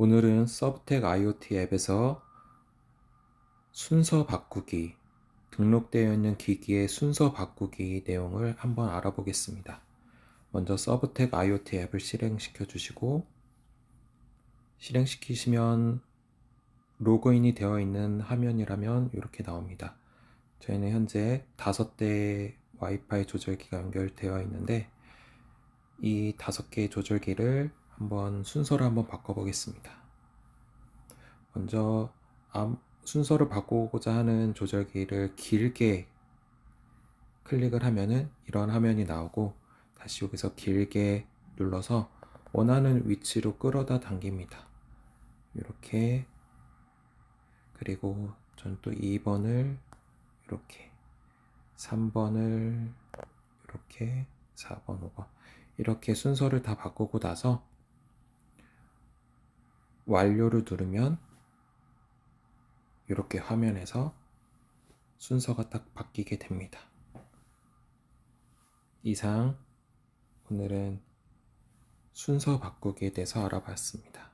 오늘은 서브텍 IoT 앱에서 순서 바꾸기, 등록되어 있는 기기의 순서 바꾸기 내용을 한번 알아보겠습니다. 먼저 서브텍 IoT 앱을 실행시켜 주시고, 실행시키시면 로그인이 되어 있는 화면이라면 이렇게 나옵니다. 저희는 현재 다섯 대의 와이파이 조절기가 연결되어 있는데, 이 다섯 개의 조절기를 한번 순서를 한번 바꿔보겠습니다. 먼저 암- 순서를 바꾸고자 하는 조절기를 길게 클릭을 하면은 이런 화면이 나오고 다시 여기서 길게 눌러서 원하는 위치로 끌어다 당깁니다. 이렇게 그리고 전 또 2번을 이렇게 3번을 이렇게 4번, 5번 이렇게 순서를 다 바꾸고 나서 완료를 누르면 이렇게 화면에서 순서가 딱 바뀌게 됩니다. 이상 오늘은 순서 바꾸기에 대해서 알아봤습니다.